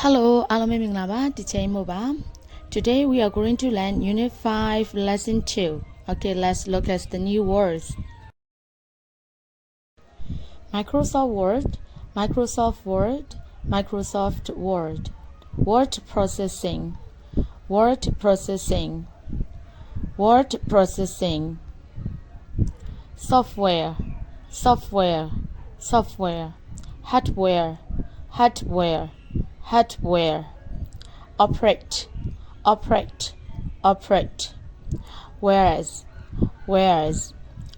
Hello အားလုံးပဲမင်္ဂလာပါဒီချိန်မို့ပါ Today we are going to learn unit 5 lesson 2 Okay let's look at the new words Microsoft Word Microsoft Word Microsoft Word Word processing Word processing Word processing Software Software Software Hardware Hardware hardware. Operate operate operate. Whereas whereas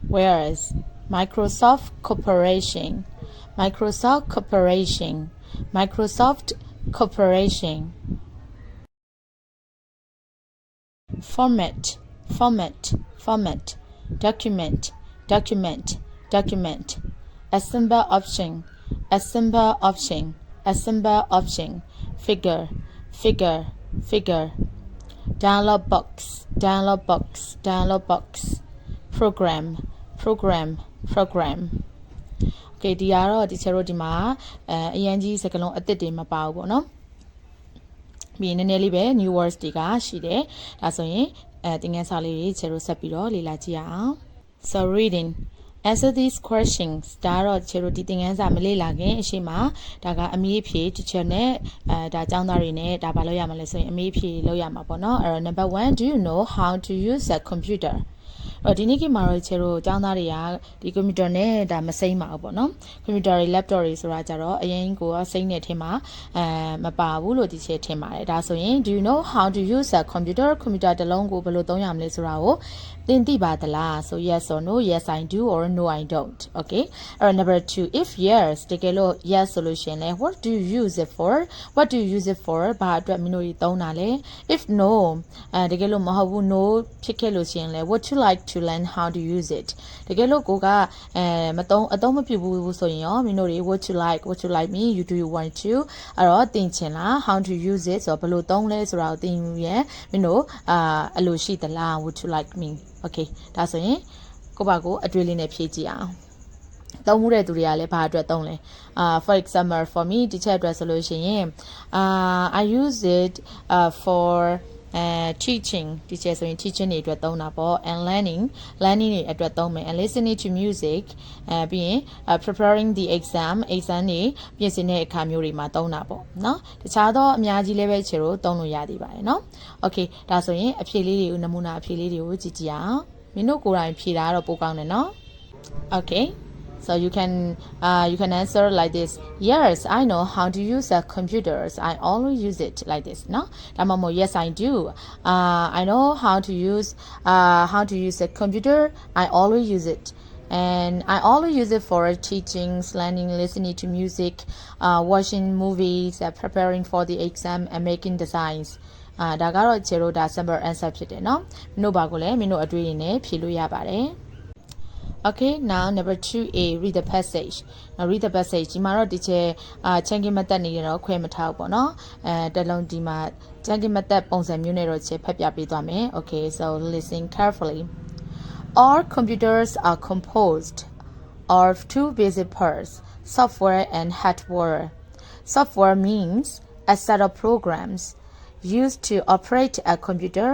whereas microsoft corporation microsoft corporation microsoft corporation. Format format format. Document document document. Assemble option assemble option assemble option figure figure figure dialog box dialog box dialog box program program program okay ဒီကတော့ဒီချက်တို့ဒီမှာအဲအရင်ကြီးစကလုံးအစ်စ်တွေမပါဘူးပေါ့နော်ပြီးရင်နည်းနည်းလေးပဲ new words တွေကရှိတယ်ဒါဆိုရင်အဲသင်ခန်းစာလေးတွေချက်တို့ဆက်ပြီးတော့လေ့လာကြည့်ရအောင် so reading answer these questions ဒါကတော့ချေတို့ဒီသင်ခန်းစာမလေ့လာခင်အရှိမဒါကအမေးဖြေ teacher နဲ့အဲဒါចောင်းသားတွေနဲ့ဒါဘာလုပ်ရမလဲဆိုရင်အမေးဖြေလုပ်ရမှာပေါ့နော်အဲ့တော့ number 1 do you know how to use a computer အဲ့ဒီနေ့ကမှာတော့ချေတို့ចောင်းသားတွေကဒီကွန်ပျူတာနဲ့ဒါမစိမ့်ပါဘူးပေါ့နော်ကွန်ပျူတာတွေ laptop တွေဆိုတာကြတော့အရင်ကိုစိမ့်တဲ့အထင်မှာအဲမပါဘူးလို့ဒီချေထင်ပါတယ်ဒါဆိုရင် do you know how to use a computer ကွန်ပျူတာတစ်လုံးကိုဘယ်လိုသုံးရမလဲဆိုတာကိုသင်သိပါသလား so yes or no yes i do or no i don't okay အဲ့တော့ number 2 if yes တကယ်လို့ yes ဆိုလို့ရှင်လဲ what do you use it for what do you use it for ဘာအတွက်မင်းတို့သုံးတာလဲ if no အဲတကယ်လို့မဟုတ်ဘူး no ဖြစ်ခဲ့လို့ရှင်လဲ what you like to learn how to use it တကယ်လို့ကိုကအဲမသုံးအသုံးမပြုဘူးဆိုရင်ရောမင်းတို့တွေ what you like what you like me you do you want to အဲ့တော့သင်ချင်လား how to use it ဆိုတော့ဘယ်လိုသုံးလဲဆိုတာကိုသင်ယူရဲမင်းတို့အာအဲ့လိုရှိသလား would you like me okay ဒါဆိုရင်ကိုပါကိုအတွေ့လေးနဲ့ဖြည့်ကြည့်အောင်သုံးမှုတဲ့သူတွေကလည်းဘာအတွက်သုံးလဲအာ for example for me ဒီချက်အတွက်ဆိုလို့ရှိရင်အာ I use it uh for uh teaching ဒီချက်ဆိုရင် teaching တွေအတွက်သုံးတာပေါ့ and learning learning တွေအတွက်သုံးမယ် and listening to music အဲပြီးရင် preparing the exam exam တွေပြင်ဆင်တဲ့အခါမျိုးတွေမှာသုံးတာပေါ့เนาะတခြားသောအများကြီးလည်းပဲခြေတို့သုံးလို့ရသေးပါတယ်เนาะ okay ဒါဆိုရင်အဖြေလေးတွေကိုနမူနာအဖြေလေးတွေကိုကြည့်ကြည့်အောင်မင်းတို့ကိုယ်တိုင်ဖြေတာကတော့ပိုကောင်းတယ်เนาะ okay So you can uh, you can answer like this. Yes, I know how to use a computers. I always use it like this. No, Damamo, yes, I do. Uh, I know how to use uh, how to use a computer. I always use it. And I always use it for teachings, learning, listening to music, uh, watching movies, uh, preparing for the exam, and making designs. အာဒါကတော့ခြေလို့ဒါ simple answer ဖြစ်တယ်เนาะမင်းတို့ဘာကိုလဲမင်းတို့အတွေ့အကြုံနဲ့ဖြေလို့ရပါတယ် Okay now number 2A read the passage now read the passage ဒီမှာတော့ဒီချက်အာ chunking method နေတော့ခွဲမထားဘူးပေါ့နော်အဲတလုံးဒီမှာ chunking method ပုံစံမျိုးနဲ့တော့ချက်ဖတ်ပြပေးသွားမယ် Okay so listen carefully All computers are composed of two basic parts software and hardware Software means a set of programs used to operate a computer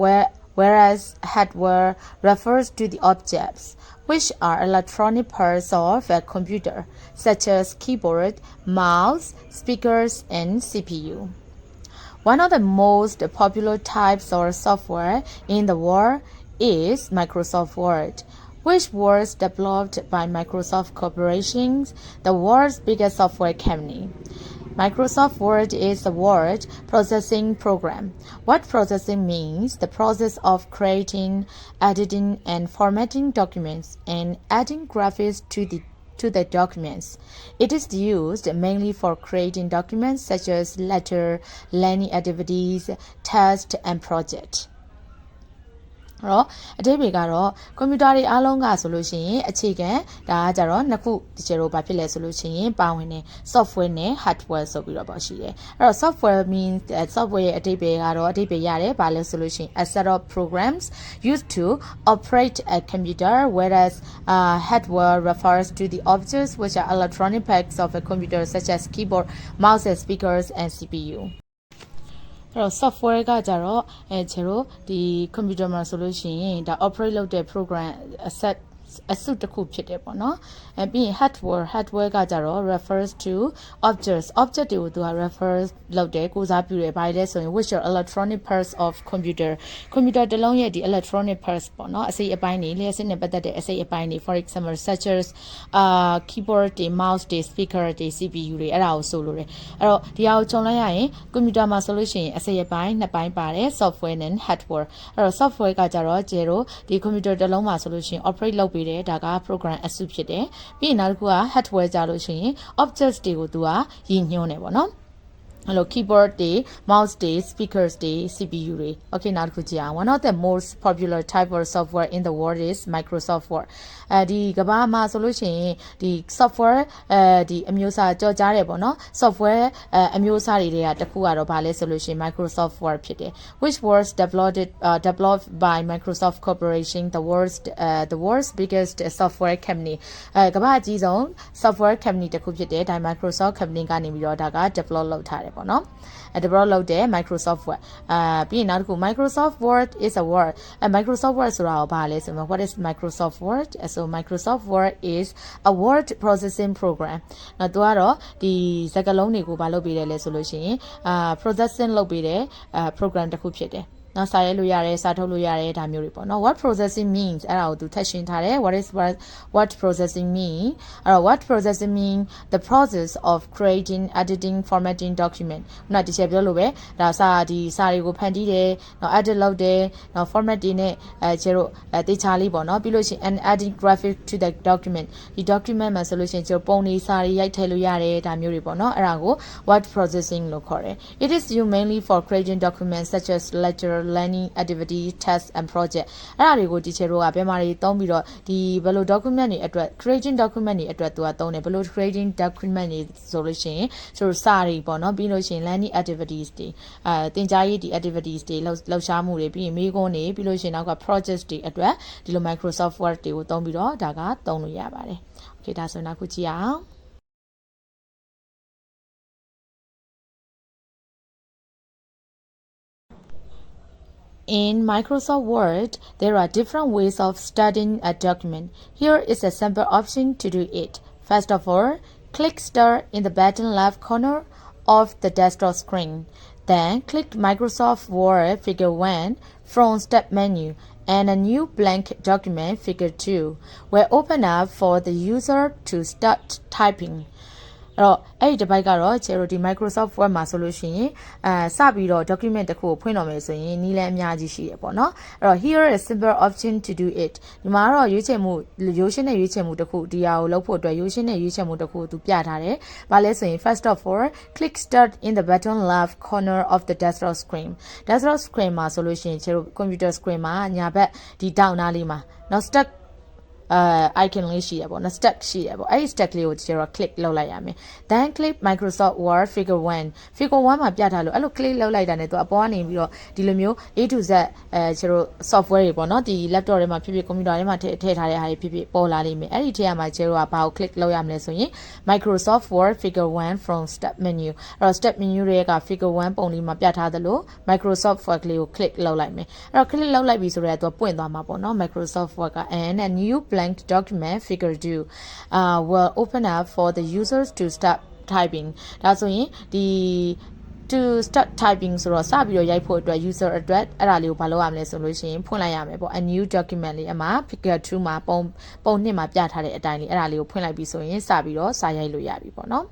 where whereas hardware refers to the objects which are electronic parts of a computer, such as keyboard, mouse, speakers, and CPU. One of the most popular types of software in the world is Microsoft Word, which was developed by Microsoft Corporation, the world's biggest software company. Microsoft Word is a word processing program. What processing means the process of creating, editing, and formatting documents and adding graphics to the to the documents. It is used mainly for creating documents such as letter, learning activities, tests, and projects. အဲ့တော့အတိတ်တွေကတော့ကွန်ပျူတာတွေအားလုံးကဆိုလို့ရှိရင်အခြေခံဒါကကြတော့နှစ်ခုဒီကျတော့ဘာဖြစ်လဲဆိုလို့ရှိရင်ပါဝင်တယ် software နဲ့ hardware ဆိုပြီးတော့ပေါ့ရှိတယ်အဲ့တော့ software means uh, software ရဲ့အတိတ်တွေကတော့အတိတ်တွေရတယ်ဘာလဲဆိုလို့ရှိရင် a set of programs used to operate a computer whereas uh, hardware refers to the objects which are electronic parts of a computer such as keyboard mouse and speakers and CPU အဲ့တော့ software ကကြတော့အဲကျတော့ဒီ computer မှာဆိုလို့ရှိရင်ဒါ operate လုပ်တဲ့ program asset အစုတစ်ခုဖြစ်တယ်ပေါ့နော် အဲပြီးရင် hardware hardware ကကြတော့ refers to objects object တွေကိုသူက refer လုပ်တယ်ကိုစားပြုတယ်ဘာလဲဆိုရင် which are electronic parts of computer computer တစ်လုံးရဲ့ဒီ electronic parts ပေါ့နော်အစိတ်အပိုင်းတွေလျှက်စစ်နဲ့ပတ်သက်တဲ့အစိတ်အပိုင်းတွေ for example such as uh keyboard တွေ mouse တွေ speaker တွေ CPU တွေအဲ့ဒါကိုဆိုလိုတယ်အဲ့တော့ဒီဟာကိုခြုံလိုက်ရရင် computer မှာဆိုလို့ရှိရင်အစိတ်အပိုင်းနှစ်ပိုင်းပါတယ် software and hardware အဲ့တော့ software ကကြတော့ကျတော့ဒီ computer တစ်လုံးမှာဆိုလို့ရှိရင် operate လုပ်ပေးတယ်ဒါက program အစုဖြစ်တယ်ပြီးရင်နောက်တစ်ခုက hardware ကြလို့ရှိရင် objects တွေကိုသူကရည်ညွှန်းတယ်ပေါ့နော် အဲ့လို keyboard တွေ mouse တွေ speakers တွေ CPU တွေ okay နောက်တစ်ခုကြည့်အောင် one of the most popular type of software in the world is Microsoft Word အဲဒီကမ္ဘာမှာဆိုလို့ရှိရင်ဒီ software အဲဒီအမျိုးအစားကြော်ကြားတယ်ပေါ့နော် software အဲအမျိုးအစားတွေတွေကတစ်ခုကတော့ဗာလဲဆိုလို့ရှိရင် Microsoft Word ဖြစ်တယ် which was developed uh, developed by Microsoft Corporation the world's uh, the world's biggest software company အဲကမ္ဘာအကြီးဆုံး software company တစ်ခုဖြစ်တယ်ဒါ Microsoft company ကနေပြီးတော့ဒါက develop လုပ်ထားတယ်ပေါ့နော်အဲ develop လုပ်တဲ့ Microsoft Word အာပြီးရင်နောက်တစ်ခု Microsoft Word is a word အဲ Microsoft Word ဆိုတာကဘာလဲဆိုတော့ what is Microsoft Word so Microsoft Word is a word processing program နော်သူကတော့ဒီစကားလုံးတွေကိုဘာလုပ်ပေးတယ်လဲဆိုလို့ရှိရင်အာ processing လုပ်ပေးတဲ့အာ program တစ်ခုဖြစ်တယ် နော်စာရေးလို့ရတယ်စာထုတ်လို့ရတယ်ဒါမျိုးတွေပေါ့နော် what processing means အဲ့ဒါကိုသူထပ်ရှင်းထားတယ် what is what what processing mean အဲ့တော့ what processing mean the process of creating editing formatting document ခုနဒီချက်ပြောလို့ပဲဒါစာဒီစာတွေကိုဖန်တီးတယ်နော် edit လုပ်တယ်နော် format တွေနဲ့အဲကျတို့အဲတေချာလေးပေါ့နော်ပြီးလို့ရှိရင် and adding graphic to the document ဒီ document မှာဆိုလို့ရှိရင်ကျတို့ပုံတွေစာတွေရိုက်ထည့်လို့ရတယ်ဒါမျိုးတွေပေါ့နော်အဲ့ဒါကို word processing လို့ခေါ်တယ် it is used mainly for creating documents such as lecture learning activity test and project အဲ့ဒါတွေကို teacher တို့ကဘယ်မှာတွေသုံးပြီးတော့ဒီဘယ်လို document တွေအတွက် creating document တွေအတွက်သူကသုံးတယ်ဘယ်လို creating document တွေဆိုလို့ရှိရင်ဆိုတော့စာတွေပေါ့နော်ပြီးလို့ရှိရင် learning activities တွေအဲသင်ကြားရေးဒီ activities တွေလှုပ်လှုပ်ရှားမှုတွေပြီးရင်မိကုန်းတွေပြီးလို့ရှိရင်နောက်က project တွေအတွက်ဒီလို Microsoft Word တွေကိုသုံးပြီးတော့ဒါကသုံးလို့ရပါတယ် Okay ဒါဆိုနောက်ခုကြည့်အောင် In Microsoft Word, there are different ways of studying a document. Here is a simple option to do it. First of all, click Start in the bottom left corner of the desktop screen. Then click Microsoft Word Figure 1 from Step menu and a new blank document Figure 2 will open up for the user to start typing. အဲ့တော့အဲ့ဒီတစ်ပိုက်ကတော့ကျတို့ဒီ Microsoft Word မှာဆိုလို့ရှိရင်အဲစပြီးတော့ document တစ်ခုကိုဖွင့်တော့မယ်ဆိုရင်နီးလန်းအများကြီးရှိရပေါ့နော်အဲ့တော့ here is simple option to do it ဒီမှာတော့ရွေးချယ်မှုရိုးရှင်းတဲ့ရွေးချယ်မှုတစ်ခုဒီဟာကိုလုပ်ဖို့အတွက်ရိုးရှင်းတဲ့ရွေးချယ်မှုတစ်ခုသူပြထားတယ်။ဘာလဲဆိုရင် first of all click start in the bottom left corner of the desktop screen desktop screen မှာဆိုလို့ရှိရင်ကျတို့ computer screen မှာညာဘက်ဒီတောက်နားလေးမှာနောက် start အဲ icon လေးရှိရပေါ့နော် stack ရှိရပေါ့အဲ့ဒီ stack လေးကိုကျွန်တော် click လုပ်လိုက်ရမယ် then click Microsoft Word Figure 1 Figure 1မှာပြထားလို့အဲ့လို click လုပ်လိုက်တာ ਨੇ သူအပေါ်ကနေပြီးတော့ဒီလိုမျိုး A to Z အဲကျွန်တော် software တွေပေါ့နော်ဒီ laptop ထဲမှာဖြစ်ဖြစ် computer ထဲမှာထည့်ထည့်ထားတဲ့ဟာတွေဖြစ်ဖြစ်ပေါ်လာလိမ့်မယ်အဲ့ဒီထဲမှာကျွန်တော်ကဘာကို click လုပ်ရမလဲဆိုရင် Microsoft Word Figure 1 from step menu အဲ့တော့ step menu တွေက Figure 1ပုံလေးမှာပြထားသလို Microsoft Word ကလေးကို click လုပ်လိုက်မယ်အဲ့တော့ click လုပ်လိုက်ပြီဆိုတော့သူကပွင့်သွားမှာပေါ့နော် Microsoft Word က and a new blank document figure 2 uh, will open up for the users to start typing ဒါဆိုရင်ဒီ to start typing ဆိုတော့စပြီးတော့ရိုက်ဖို့အတွက် user အတွက်အဲ့ဒါလေးကိုဘာလုပ်ရမလဲဆိုလို့ရှိရင်ဖွင့်လိုက်ရမယ်ပေါ့ a new document လေးအမှာ figure 2မှာပုံပုံနှစ်မှာပြထားတဲ့အတိုင်းလေးအဲ့ဒါလေးကိုဖွင့်လိုက်ပြီးဆိုရင်စပြီးတော့စာရိုက်လို့ရပြီပေါ့နော်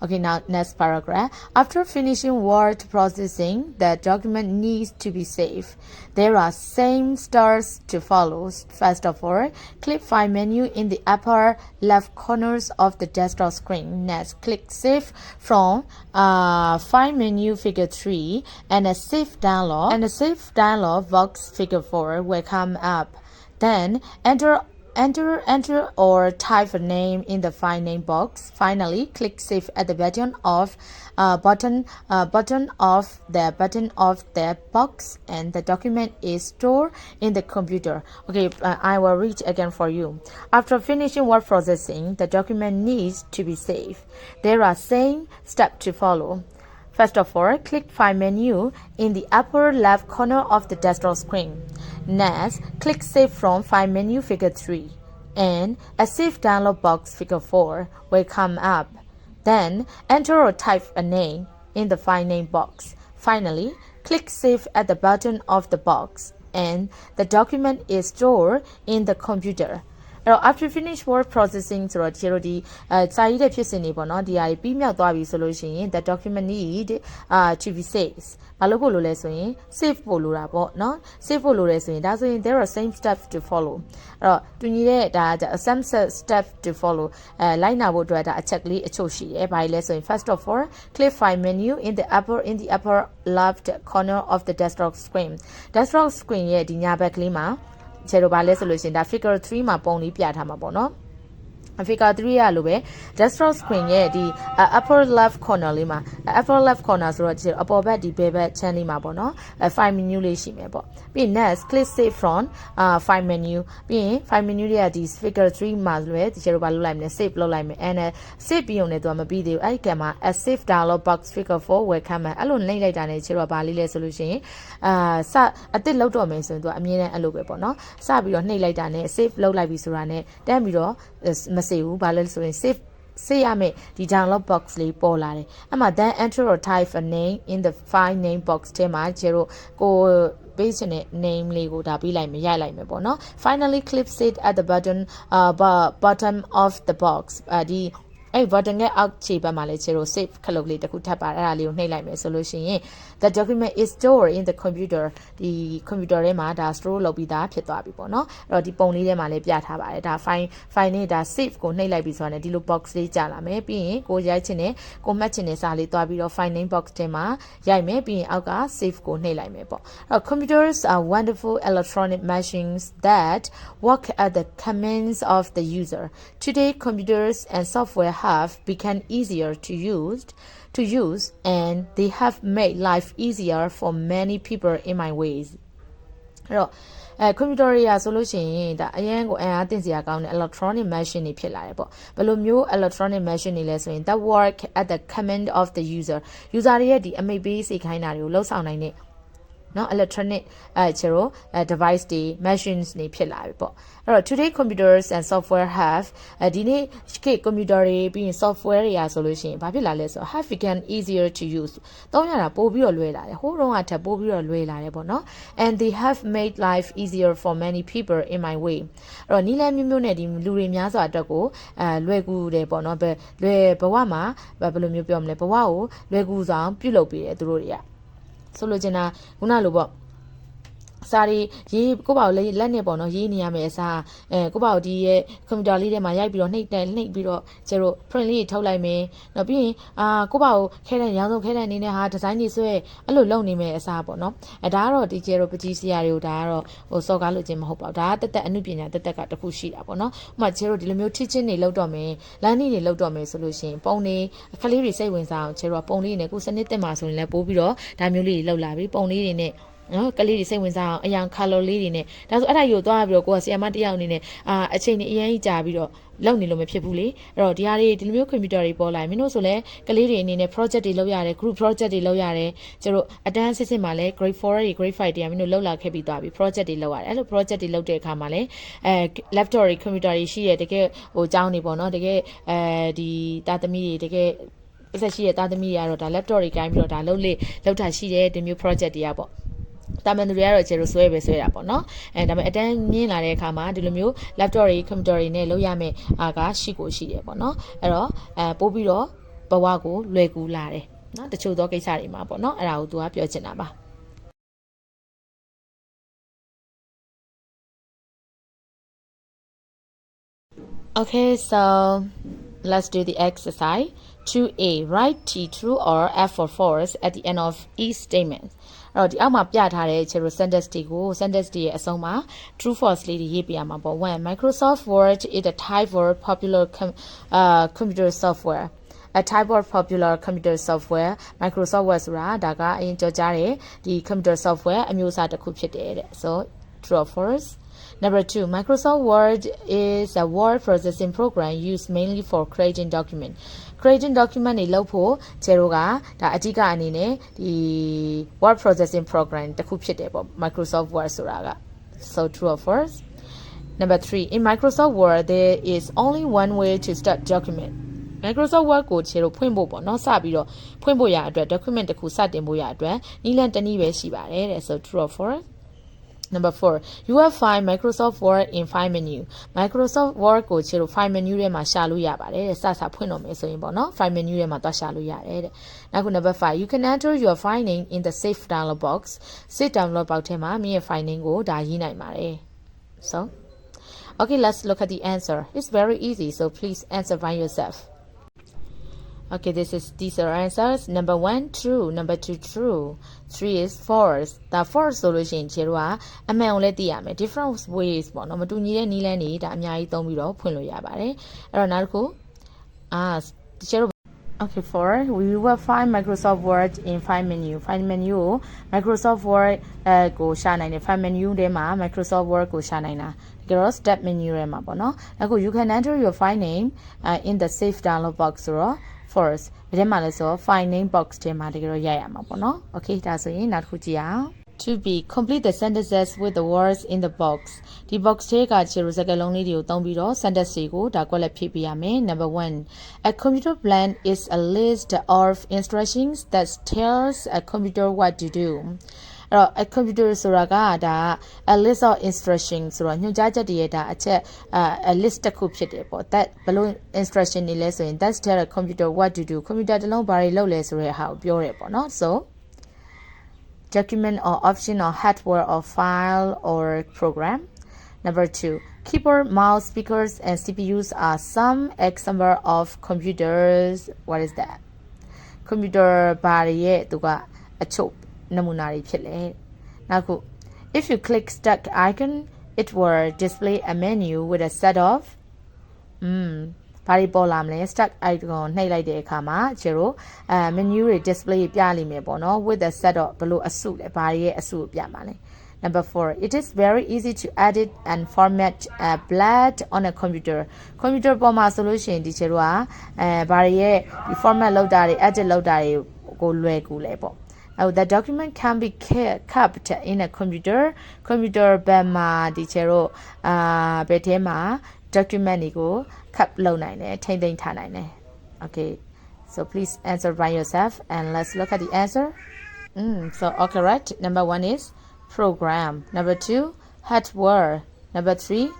Okay, now next paragraph. After finishing word processing, the document needs to be saved. There are same steps to follow. First of all, click File menu in the upper left corners of the desktop screen. Next, click Save from uh, File menu Figure 3 and a Save dialog and a Save dialog box Figure 4 will come up. Then enter Enter, enter or type a name in the file name box. Finally, click Save at the button of uh, button uh, button of the button of the box, and the document is stored in the computer. Okay, uh, I will read again for you. After finishing word processing, the document needs to be saved. There are same steps to follow. First of all, click File menu in the upper left corner of the desktop screen. Next, click Save from File menu Figure 3 and a Save dialog box Figure 4 will come up. Then, enter or type a name in the file name box. Finally, click Save at the button of the box and the document is stored in the computer. အဲ့တော့ after finish word processing ဆိုတော့ဒီလိုဒီအဲစာရေးတဲ့ဖြစ်စဉ်တွေပေါ့နော်ဒီဟာကြီးပြီးမြောက်သွားပြီဆိုလို့ရှိရင် the document need uh to be saved ဘာလို့ဖို့လို့လဲဆိုရင် save ဖို့လိုတာပေါ့နော် save ဖို့လိုတယ်ဆိုရင်ဒါဆိုရင် there are same steps to follow အဲ့တော့တူညီတဲ့ဒါ some steps to follow အဲလိုက်နာဖို့အတွက်ဒါအချက်ကလေးအချို့ရှိတယ်ဘာလဲလဲဆိုရင် first of all click file menu in the upper in the upper left corner of the desktop screen desktop screen ရဲ့ဒီညာဘက်ကလေးမှာ ခြေတော့ဘာလဲဆိုလို့ရှိရင်ဒါ figure 3မှာပုံလေးပြထားမှာပေါ့နော် figure 3ရလို့ပဲ desktop screen ရဲ့ဒီ upper left corner လေးမှာ upper left corner ဆိုတော့ဒီအပေါ်ဘက်ဒီဘယ်ဘက် channel လေးမှာပေါ့နော် file menu လေးရှိမယ်ပေါ့ပြီးရင် next click save from uh file menu ပြီးရင် file menu တွေကဒီ figure 3မှာလွယ်ဒီကျတော့ဘာလုပ်လိုက်မလဲ save လုပ်လိုက်မယ် and save ပြီးုံနဲ့သူကမပြီးသေးဘူးအဲ့ဒီကံမှာ a save dialog box figure 4 welcome အဲ့လိုနှိမ့်လိုက်တာနဲ့ကျတော့ဘာလေးလဲဆိုလို့ရှိရင်အာစအစ်စ်လောက်တော့မယ်ဆိုရင်သူကအမြဲတမ်းအဲ့လိုပဲပေါ့နော်စပြီးတော့နှိမ့်လိုက်တာနဲ့ save လုပ်လိုက်ပြီဆိုတာနဲ့တန်းပြီးတော့မစေဘူးဘာလဲဆိုရင် save စေရမယ်ဒီ download box လေးပေါ်လာတယ်အဲ့မှာ then enter or type a name in the file name box ထဲမှာကျတော့ကိုပေးချင်တဲ့ name လေးကိုဒါပေးလိုက်မယ်ရိုက်လိုက်မယ်ပေါ့နော် finally click sit at the button uh bottom of the box အဲဒီ အဲ့ button ရဲ့အောက်ခြေဘက်မှာလည်းခြေလို့ save ခလုတ်လေးတစ်ခုထပ်ပါအဲ့ဒါလေးကိုနှိပ်လိုက်မယ်ဆိုလို့ရှိရင် the document is stored in the computer ဒီ computer ထဲမှာဒါ store လုပ်ပြီးသားဖြစ်သွားပြီပေါ့နော်အဲ့တော့ဒီပုံလေးထဲမှာလည်းပြထားပါတယ်ဒါ file file နဲ့ဒါ save ကိုနှိပ်လိုက်ပြီဆိုတာနဲ့ဒီလို box လေးကြာလာမယ်ပြီးရင်ကိုရိုက်ချင်တဲ့ကိုမှတ်ချင်တဲ့စာလေးတွားပြီးတော့ file name box ထဲမှာရိုက်မယ်ပြီးရင်အောက်က save ကိုနှိပ်လိုက်မယ်ပေါ့အဲ့တော့ computers are wonderful electronic machines that work at the commands of the user today computers and software have become easier to use to use and they have made life easier for many people in my ways အဲ့တော့အဲကွန်ပျူတာတွေရာဆိုလို့ရှိရင်ဒါအရင်ကိုအင်အားတင်စရာကောင်းတဲ့ electronic machine တွေဖြစ်လာတယ်ပေါ့ဘယ်လိုမျိုး electronic machine တွေလဲဆိုရင် that work at the command of the user user တွေရဲ့ဒီအမိတ်ပေးစိတ်ခိုင်းတာတွေကိုလှုပ်ဆောင်နိုင်တဲ့ နော် electronic အဲချေရော device တွေ machines တွေဖြစ်လာပြီပေါ့အဲ့တော့ today computers and software have ဒီနေ့ခေတ် computer တွေပြီးရင် software တွေရာဆိုလို့ရှိရင်ဘာဖြစ်လာလဲဆိုတော့ have become easier to use သုံးရတာပို့ပြီးတော့လွယ်လာတယ်ဟိုးတော့အထက်ပို့ပြီးတော့လွယ်လာတယ်ပေါ့နော် and they have made life easier for many people in my way အဲ့တော့နီလန်းမျိုးမျိုးနဲ့ဒီလူတွေများစွာအတွက်ကိုအဲလွယ်ကူတယ်ပေါ့နော်ဘယ်လွယ်ဘဝမှာဘယ်လိုမျိုးပြောမလဲဘဝကိုလွယ်ကူဆောင်ပြုလုပ်ပေးတယ်သူတို့တွေက ဆိုလိုချင်တာခုနလိုပေါ့ စာရီရေးကိုပေါ့လက်လက်နဲ့ပေါ့နော်ရေးနေရမယ်အစားအဲကိုပေါ့ဒီရဲ့ကွန်ပျူတာလေးထဲမှာရိုက်ပြီးတော့နှိပ်တယ်နှိပ်ပြီးတော့ကျတော့ print လေးထုတ်လိုက်မယ်နောက်ပြီးရင်အာကိုပေါ့ခဲတဲ့ရောင်းဆုံးခဲတဲ့အနေနဲ့ဟာဒီဇိုင်းတွေဆွဲအဲ့လိုလုပ်နေမယ်အစားပေါ့နော်အဲဒါကတော့ဒီကျတော့ပကြီးစရာတွေကိုဒါကတော့ဟိုစော်ကားလို့ခြင်းမဟုတ်ပါဘူးဒါကတက်တက်အမှုပညာတက်တက်ကတခုရှိတာပေါ့နော်ဥပမာကျတော့ဒီလိုမျိုးထစ်ချင်းတွေလောက်တော့မယ်လမ်းနေတွေလောက်တော့မယ်ဆိုလို့ရှိရင်ပုံနေအခလေးတွေစိတ်ဝင်စားအောင်ကျတော့ပုံလေးတွေနဲ့ကိုစနစ်တက်မှာဆိုရင်လည်းပိုးပြီးတော့ဒါမျိုးလေးတွေလောက်လာပြီပုံလေးတွေနဲ့ နော်ကလေးတွေစိတ်ဝင်စားအောင်အယောင် color လေးတွေနဲ့ဒါဆိုအဲ့ဒါယူသွားပြီးတော့ကိုကဆီယမတယောက်အနေနဲ့အာအချိန်ကြီးအရင်ကြီးကြာပြီးတော့လုပ်နေလို့မဖြစ်ဘူးလေအဲ့တော့ဒီဟာတွေဒီလိုမျိုး computer တွေပေါ်လာမင်းတို့ဆိုလဲကလေးတွေအနေနဲ့ project တွေလုပ်ရတယ် group project တွေလုပ်ရတယ်ကျတို့အတန်းစစ်စစ်မှာလဲ grade 4တွေ grade 5တွေကမင်းတို့လုပ်လာခဲ့ပြီးသွားပြီ project တွေလုပ်ရတယ်အဲ့လို project တွေလုပ်တဲ့အခါမှာလဲအဲ laptop တွေ computer တွေရှိရတကယ်ဟိုအကြောင်းတွေပေါ့နော်တကယ်အဲဒီတာသမီတွေတကယ်အဆက်ရှိတဲ့တာသမီတွေကတော့ဒါ laptop တွေကိုင်းပြီးတော့ဒါလုပ်လေလောက်တာရှိတယ်ဒီမျိုး project တွေကပေါ့ တာမန်သူတွေကတော့ကျေလိုဆွဲပဲဆွဲတာပေါ့နော်အဲဒါပေမဲ့အတန်းမြင့်လာတဲ့အခါမှာဒီလိုမျိုး laptop တွေ computer တွေနဲ့လုပ်ရမယ့်အားကရှိကိုရှိတယ်ပေါ့နော်အဲ့တော့အဲပို့ပြီးတော့ဘဝကိုလွယ်ကူလာတယ်နော်တချို့သောကိစ္စတွေမှာပေါ့နော်အဲ့ဒါကိုသူကပြောချင်တာပါ Okay, so let's do the exercise. 2A, write T true or F for false at the end of each statement. အဲ့တော့ဒီအောက်မှာပြထားတဲ့ zero sentence တွေကို sentence တွေရဲ့အဆုံးမှာ true false လေးတွေရေးပြရမှာပေါ့ one Microsoft Word is a type of popular com, uh, computer software a type of popular computer software Microsoft Word ဆိုတာဒါကအရင်ကြော်ကြားတဲ့ဒီ computer software အမျိုးအစားတစ်ခုဖြစ်တယ်တဲ့ so true or false Number two, Microsoft Word is a word processing program used mainly for creating document. creating document တွေလုပ်ဖို့ကျဲတို့ကဒါအဓိကအနေနဲ့ဒီ word processing program တစ်ခုဖြစ်တယ်ပေါ့ Microsoft Word ဆိုတာက so true of course number 3 in Microsoft Word there is only one way to start document Microsoft Word ကိုခြေလို့ဖွင့်ဖို့ပေါ့နော်စပြီးတော့ဖွင့်ဖို့ရအတွက် document တစ်ခုစတင်ဖို့ရအတွက်နည်းလမ်းတစ်နည်းပဲရှိပါတယ်တဲ့ဆို true or false Number 4 you will find Microsoft Word in file menu Microsoft Word ကိုခြေလို့ file menu ထဲမှာရှာလို့ရပါတယ်တဲ့စစဖွင့်တော့မယ်ဆိုရင်ပေါ့နော် file menu ထဲမှာသွားရှာလို့ရတယ်တဲ့နောက်ခု number 5 you can enter your file name in the save download box save download box ထဲမှာမြင့်ရဲ့ file name ကိုဒါရေးနိုင်ပါတယ် so okay let's look at the answer it's very easy so please answer by yourself Okay, this is these are answers. Number one, true. Number two, true. Three is false. ဒါ false ဆိုလို့ရှိရင်ခြေတို့ကအမှန်ကိုလည်းသိရမယ် different ways ပေါ့နော်မတူညီတဲ့နည်းလမ်းတွေဒါအများကြီးသုံးပြီးတော့ဖွင့်လို့ရပါတယ်အဲ့တော့နောက်တစ်ခုအာခြေတို့ Okay, for we will find Microsoft Word in file menu. File menu ကို Microsoft Word အဲကိုရှာနိုင်တယ် file menu ထဲမှာ Microsoft Word ကိုရှာနိုင်တာတ ကယ်တော့ step menu ထဲမှာပေါ့နော်အခု you can enter your file name uh, in the save download box ဆိုတော့ first ဒီထဲမှာလဲဆိုတော့ file name box ထဲမှာတကယ်တော့ရိုက်ရမှာပေါ့နော် okay ဒါဆိုရင်နောက်တစ်ခုကြည့်အောင် to be complete the sentences with the words in the box ဒီ box ထဲကခြေလိုစကားလုံးလေးတွေကိုသုံးပြီးတော့ sentence တွေကိုဒါကွက်လက်ဖြည့်ပေးရမယ် number 1 a computer plan is a list of instructions that tells a computer what to do အဲ့တော့ a computer ဆိုတာကဒါ a list of instructions ဆိုတော့ညွှန်ကြားချက်တွေရဲ့ဒါအချက်အ list တစ်ခုဖြစ်တယ်ပေါ့ that ဘယ်လို instruction တွေလဲဆိုရင် that's tell a computer what to do computer တစ်လုံးဘာတွေလုပ်လဲဆိုတဲ့ဟာကိုပြောတယ်ပေါ့နော် so document or option or hardware or file or program. Number two, keyboard, mouse, speakers, and CPUs are some example of computers. What is that? Computer ဘာတွေရဲ့သူကအချုပ် နမူနာတွေဖြစ်လေ။နောက်ခု if you click stack icon it will display a menu with a set of อืมဘာတွေပေါ်လာမလဲ stack icon နှိပ်လိုက်တဲ့အခါမှာကျတို့အဲ menu တွေ display ပြလိမ့်မယ်ပေါ့နော် with a set of ဘလို့အစုလဲဘာတွေရဲ့အစုကိုပြမှာလဲ Number 4 it is very easy to edit and format a blad on a computer computer ပေါ်မှာဆိုလို့ရှိရင်ဒီကျတို့ကအဲဘာတွေရဲ့ဒီ format လောက်တာတွေ edit လောက်တာတွေကိုလွယ်ကူလဲပေါ့ Now the document can be kept in a computer computer ဘက်မှာဒီကျတို့အာဘယ်ထဲမှာ document တွေကို kept လုပ်နိုင်တယ်ထိမ့်သိမ်းထားနိုင်တယ် Okay so please answer by yourself and let's look at the answer mm, so all correct number 1 is program number 2 hardware number 3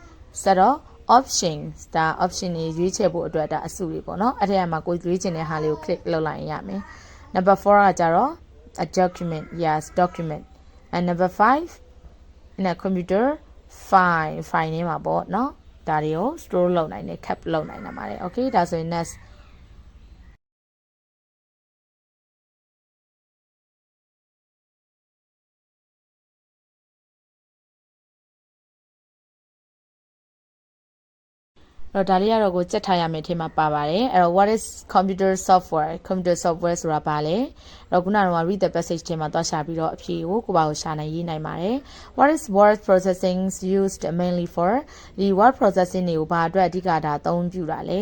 set of options ဒါ option တွေရွေးချယ်ဖို့အတွက်ဒါအစုတွေပေါ့နော်အဲ့ဒီမှာကိုရွေးချင်တဲ့ဟာလေးကို click လုပ်လိုက်ရင်ရမယ် number 4ကကြတော့ a document yes document and number 5 in a computer file file နေမှာပေါ့เนาะဒါတွေကို store လုပ်နိုင်တယ် cap လုပ်နိုင်တယ်ပါတယ် okay ဒါဆိုရင် next တော့ဒါလေးကတော့ကိုစက်ထားရမယ်ထင်မှာပါပါတယ်အဲ့တော့ what is computer software computer software ဆိုတာဘာလဲအဲ့တော့ခုနကတော့ read the passage ထဲမှာသွားရှာပြီးတော့အဖြေကိုကိုပါကိုရှာနိုင်ရေးနိုင်ပါတယ် what is word processing used mainly for ဒီ word processing တွေကိုဘာအတွက်အဓိကဒါအသုံးပြုတာလဲ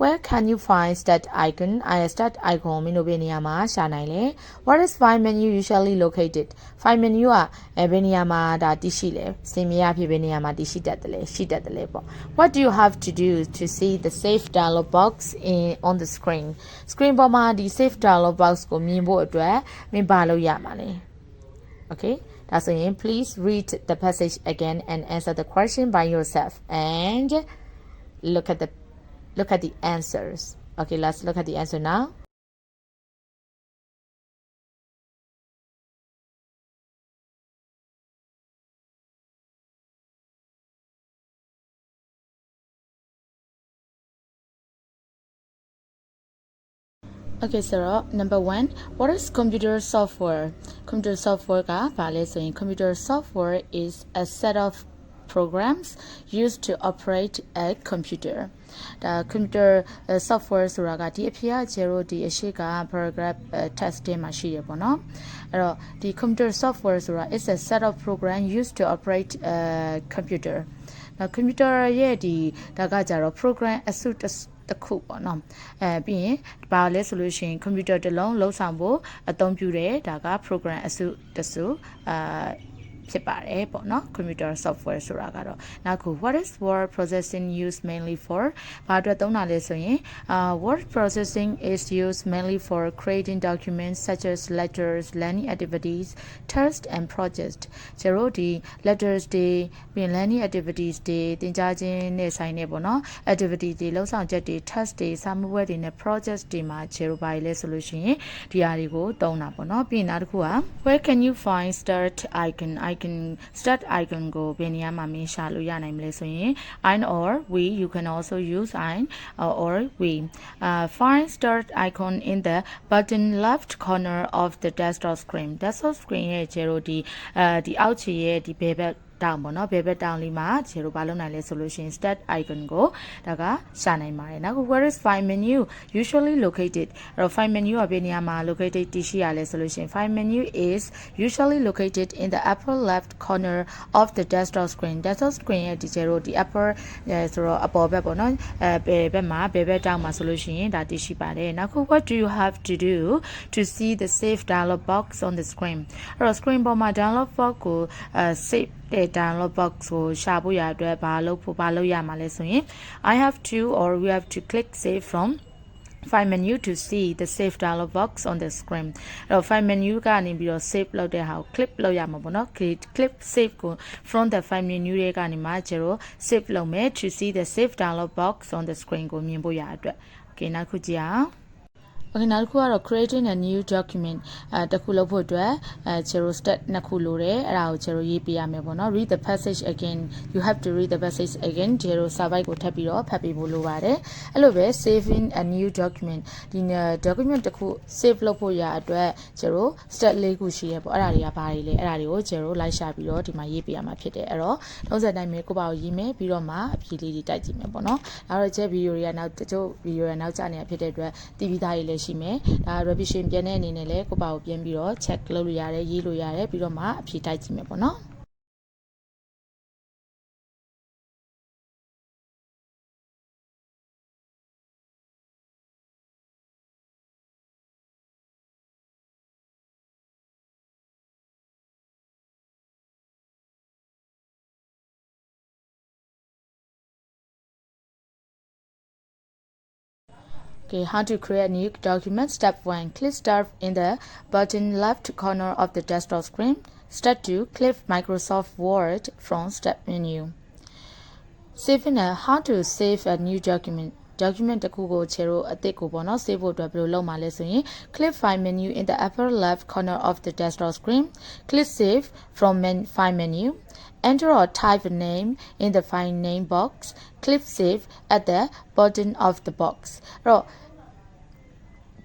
where can you find stat icon i stat icon မင်းတို့ဘယ်နေရာမှာရှာနိုင်လဲ what is file menu usually located file menu ကအဲဘယ်နေရာမှာဒါတည်ရှိလဲစင်မြရဖြစ်ဘယ်နေရာမှာတည်ရှိတတ်တယ်လဲရှိတတ်တယ်လဲပေါ့ what do you have to to see the save dialog box in on the screen screen ပေါ်မှာဒီ save dialog box ကိုမြင်ဖို့အတွက်မင်းဘာလုပ်ရမှာလဲ okay ဒါဆိုရင် please read the passage again and answer the question by yourself and look at the look at the answers okay let's look at the answer now Okay ဆိုတော့ number 1 what is computer software computer software ကဘာလဲဆိုရင် computer software is a set of programs used to operate a computer ဒါ computer uh, software ဆိုတာကဒီအဖြစ်အကျဲတို့ဒီအရှိက paragraph uh, test ထဲမှာရှိရပေါ့နော်အဲ့တော့ဒီ computer software ဆိုတာ is a set of program used to operate a computer နောက် computer ရဲ့ဒီဒါကကြတော့ program အစု တစ်တစ်ခုပေါ့နော်အဲပြီးရင်ဘာလဲဆိုလို့ရှိရင် computer တစ်လုံးလုံးဆောင်ဖို့အသုံးပြုတယ်ဒါက program အစုတစ်စုအာ ဖြစ်ပါတယ်ပေါ့နော် computer software ဆိုတာကတော့နောက်ခု what is word processing used mainly for ဘာအတွက်သုံးတာလဲဆိုရင် uh, word processing is used mainly for creating documents such as letters learning activities tests and projects ကျတော့ဒီ letters တွေပြီးရင် learning activities တွေသင်ကြားခြင်းနဲ့ဆိုင်နေပေါ့နော် activity တွေလှုပ်ဆောင်ချက်တွေ test တွေစာမှုပွဲတွေနဲ့ projects တွေမှာကျတော့ဘာလဲဆိုလို့ရှိရင်ဒီဟာတွေကိုသုံးတာပေါ့နော်ပြီးရင်နောက်တစ်ခုက where can you find start icon icon start icon ကိုဘယ်နေရာမှာမင်းရှာလို့ရနိုင်မလဲဆိုရင် i or we you can also use i or, or we uh, find start icon in the bottom left corner of the desktop screen desktop screen ရဲ့ကျတော့ဒီအဲဒီအောက်ခြေရဲ့ဒီဘယ်ဘက် တောင်ပေါ့နော်ဘယ်ဘက်တောင်လေးမှာခြေတို့ဘာလုပ်နိုင်လဲဆိုလို့ရှိရင် start icon ကိုဒါကရှာနိုင်ပါတယ်နောက်က where is file menu usually located အဲ့တော့ file menu ကဘယ်နေရာမှာ located တည်ရှိရလဲဆိုလို့ရှိရင် file menu is usually located in the upper left corner of the desktop screen desktop screen ရဲ့ဒီကျတို့ဒီ upper အဲဆိုတော့အပေါ်ဘက်ပေါ့နော်အဲဘယ်ဘက်မှာဘယ်ဘက်တောင်မှာဆိုလို့ရှိရင်ဒါတည်ရှိပါတယ်နောက်ခု what do you have to do to see the save dialog box on the screen အဲ့တော့ screen ပေါ်မှာ dialog box ကိုအဲ save တဲ့ download box ကိုရှာဖို့ရအတွက်ဘာလုပ်ဖို့ဘာလုပ်ရမှာလဲဆိုရင် I have to or we have to click save from file menu to see the save dialog box on the screen အဲ့တော့ file menu ကနေပြီးတော့ save လုပ်တဲ့ဟာကို click လုပ်ရမှာပေါ့နော် click click save ကို from the file menu တွေကနေမှကျတော့ save လုပ်မယ် to see the save dialog box on the screen ကိုမြင်ဖို့ရအတွက် okay နောက်ခုကြည့်အောင် Okay နောက်တစ်ခုကတော့ creating a new document အဲတစ်ခုလုပ်ဖို့အတွက်အဲ zero step နှစ်ခုလိုတယ်အဲ့ဒါကို zero ရေးပေးရမယ်ပေါ့နော် read the passage again you have to read the passage again zero survey ကိုထပ်ပြီးတော့ဖတ်ပေးဖို့လိုပါတယ်အဲ့လိုပဲ saving a new document ဒီ document တစ်ခု save လုပ်ဖို့ရအတွက် zero step လေးခုရှိရပေါ့အဲ့ဒါတွေကဘာတွေလဲအဲ့ဒါတွေကို zero လိုက်ရှာပြီးတော့ဒီမှာရေးပေးရမှာဖြစ်တယ်အဲ့တော့ထုံးစံတိုင်းပဲကိုပါကိုရေးမယ်ပြီးတော့မှအဖြေလေးတွေတိုက်ကြည့်မယ်ပေါ့နော်ဒါတော့ကျဲဗီဒီယိုတွေကနောက်တချို့ဗီဒီယိုတွေနောက်ကျနေတာဖြစ်တဲ့အတွက်တီးပြီးသားတွေလည်းရှိမယ်ဒါ revision ပြန်တဲ့အနေနဲ့လည်းကိုပါကိုပြန်ပြီးတော့ check လုပ်လို့ရတယ်ရေးလို့ရတယ်ပြီးတော့မှအဖြေတိုက်ကြည့်မယ်ပေါ့နော် Okay, how to create a new document? Step 1. Click Start in the bottom left corner of the desktop screen. Step 2. Click Microsoft Word from Step menu. Saving a how to save a new document. document တစ်ခုကိုခြေတော့အသစ်ကိုပေါ့နော် save ဖို့အတွက်ဘယ်လိုလုပ်မှာလဲဆိုရင် click file menu in the upper left corner of the desktop screen click save from men file menu enter or type a name in the file name box click save at the bottom of the box အဲ့တော့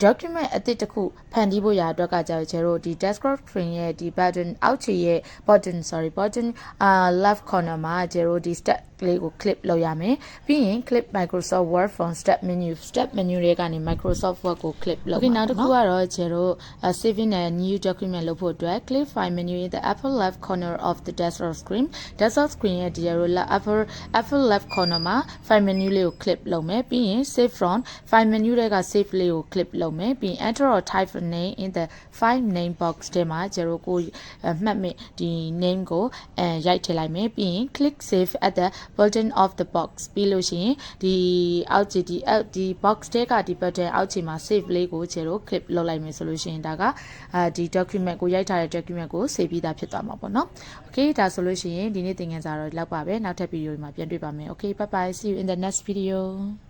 document အသစ်တစ်ခုဖန်တီးဖို့ရာအတွက်ကကြာကျတော့ဒီ desktop screen ရဲ့ဒီ button အောက်ခြေရဲ့ button sorry button အာ left corner မှာကျတော့ဒီ step က လေးကို click လုပ်ရမယ်ပြီးရင် click Microsoft Word from step menu step menu တွေကနေ Microsoft Word ကို click လုပ်ပါမယ်နောက်တစ်ခုကတော့ကျတော့ saving a new document လုပ်ဖို့အတွက် click file menu in the upper left corner of the desktop screen desktop screen ရဲ့ဒီရော upper upper left corner မှာ file menu လေးကို click လုပ်မယ်ပြီးရင် save from file menu တွေက save လေးကို click လုပ်မယ်ပြီးရင် enter or type a name in the file name box ထဲမှာကျတော့ကိုမှတ်မိဒီ name ကိုအဲရိုက်ထည့်လိုက်မယ်ပြီးရင် click save at the button of the box ပြီးလို့ရှိရင်ဒီအောက်ခြေဒီအောက်ဒီ box တဲကဒီ button အောက်ခြေမှာ save လေးကိုကျတော့ click လုပ်လိုက်မယ်ဆိုလို့ရှိရင်ဒါကအဲဒီ document ကိုရိုက်ထားတဲ့ document ကို save ပြီးသားဖြစ်သွားမှာပေါ့နော် okay ဒါဆိုလို့ရှိရင်ဒီနေ့သင်ခန်းစာတော့လောက်ပါပဲနောက်ထပ်ဗီဒီယိုတွေမှာပြန်တွေ့ပါမယ် okay bye bye see you in the next video